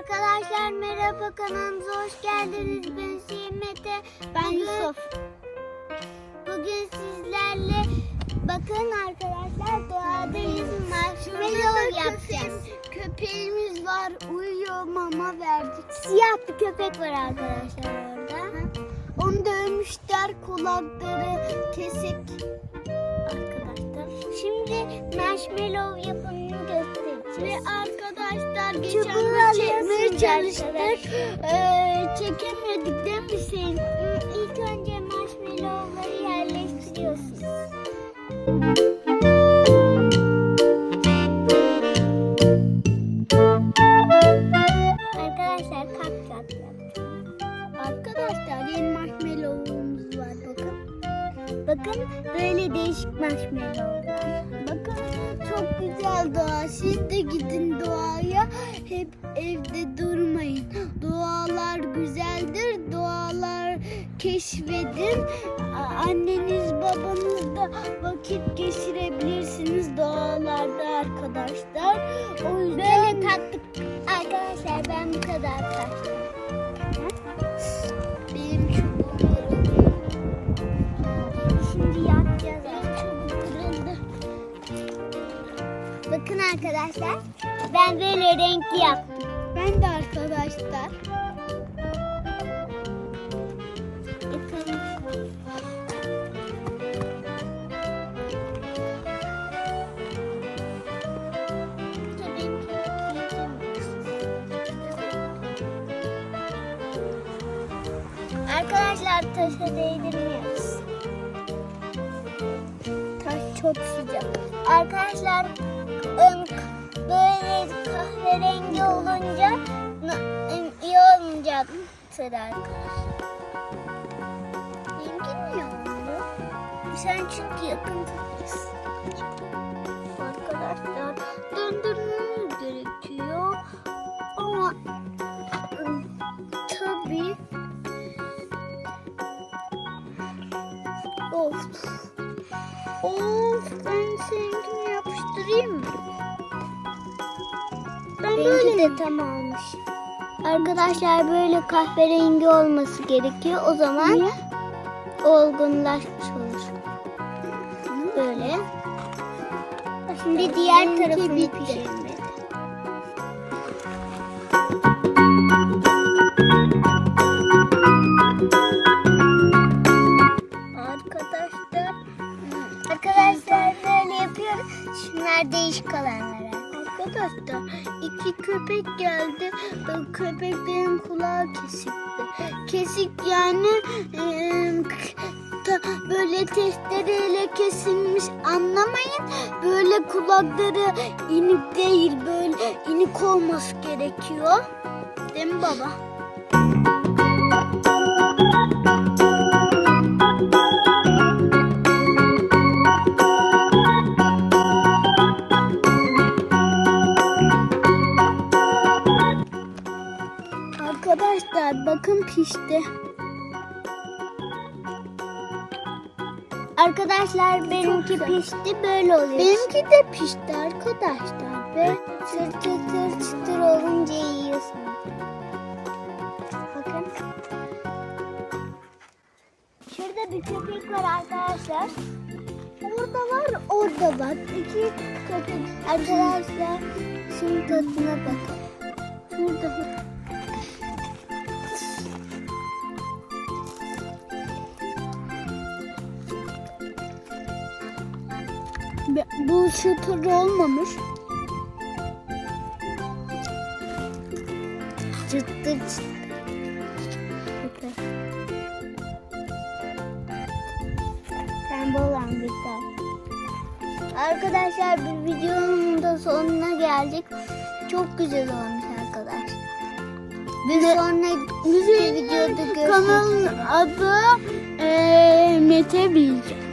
Arkadaşlar merhaba kanalımıza hoş geldiniz. Ben Hüseyin Mete. Ben Yusuf. Bugün sizlerle bakın arkadaşlar doğadayız. Marshmallow yapacağız. Köpeğimiz var. Uyuyor. Mama verdik. Siyah bir köpek var arkadaşlar orada. Onu dövmüşler. Kulakları kesik. Arkadaşlar. Şimdi marshmallow yapımını göstereceğiz. Ve arkadaşlar geçen Çubuğu alıyorsunuz çalıştık. Ee, çekemedik değil mi? İlk önce marshmallowları yerleştiriyorsunuz. Arkadaşlar kat yapacağım. Arkadaşlar yeni marshmallow'umuz var bakın. Bakın böyle değişik marshmallowlar. Bakın çok güzel doğa. Siz de gidin doğaya. Hep evde Anneniz babanızla vakit geçirebilirsiniz doğalarda arkadaşlar. O yüzden Böyle tatlı arkadaşlar ben bu kadar taktım. benim çubuğum. Şimdi yapacağız. Benim çubuğum kırıldı. Bakın arkadaşlar ben böyle renkli yaptım. Ben de arkadaşlar. Arkadaşlar taşa değdirmiyoruz. Taş çok sıcak. Arkadaşlar böyle kahverengi olunca iyi olmayacaktır arkadaşlar. Benimki niye olmuyor? Sen çünkü yakın tutuyorsun. Of. Of ben seninkini yapıştırayım mı? Ben Benimki böyle de tam olmuş. Arkadaşlar böyle kahverengi olması gerekiyor. O zaman Niye? olgunlaşmış olur. Böyle. Şimdi diğer Benimki tarafını bitti. Değişik olanlar. Arkadaşlar iki köpek geldi. Köpeklerin kulağı kesikti. Kesik yani böyle testereyle kesilmiş anlamayın. Böyle kulakları inik değil böyle inik olması gerekiyor. Değil mi baba? Pişti. Arkadaşlar benimki pişti böyle oluyor. Benimki de pişti arkadaşlar. Ve Çıtır çıtır çıtır olunca yiyorsun. Bakın. Şurada bir köpek var arkadaşlar. Orada var, orada var. İki köpek. Arkadaşlar şimdi tadına bakın. Şurada. Bu çıtır olmamış. Çıtır. Bakın. Pembe olan bir tane. Arkadaşlar bir videonun da sonuna geldik. Çok güzel olmuş arkadaşlar. Bir Ve- sonraki videoda görüşmek kanalın adı eee Mete Bilge.